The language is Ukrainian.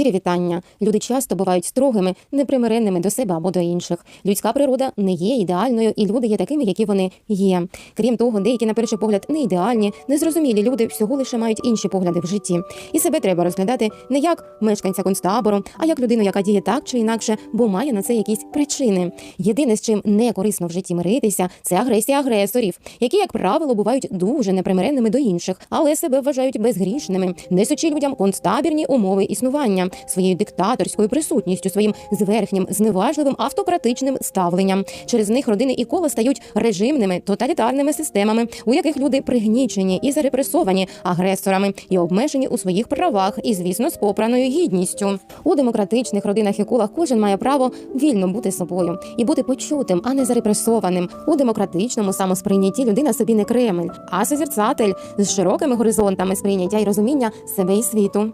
Щирі вітання. Люди часто бувають строгими, непримиренними до себе або до інших. Людська природа не є ідеальною, і люди є такими, які вони є. Крім того, деякі, на перший погляд, не ідеальні, незрозумілі люди всього лише мають інші погляди в житті. І себе треба розглядати не як мешканця концтабору, а як людину, яка діє так чи інакше, бо має на це якісь причини. Єдине, з чим не корисно в житті миритися, це агресія агресорів, які, як правило, бувають дуже непримиренними до інших, але себе вважають безгрішними, несучи людям концтабірні умови існування своєю диктаторською присутністю, своїм зверхнім, зневажливим автократичним ставленням. Через них родини і кола стають режимними тоталітарними системами, у яких люди пригнічені і зарепресовані агресорами і обмежені у своїх правах, і звісно, з попраною гідністю. У демократичних родинах і колах кожен має право вільно бути собою і бути почутим, а не зарепресованим. У демократичному самосприйнятті людина собі не Кремль, а созерцатель з широкими горизонтами сприйняття і розуміння себе і світу.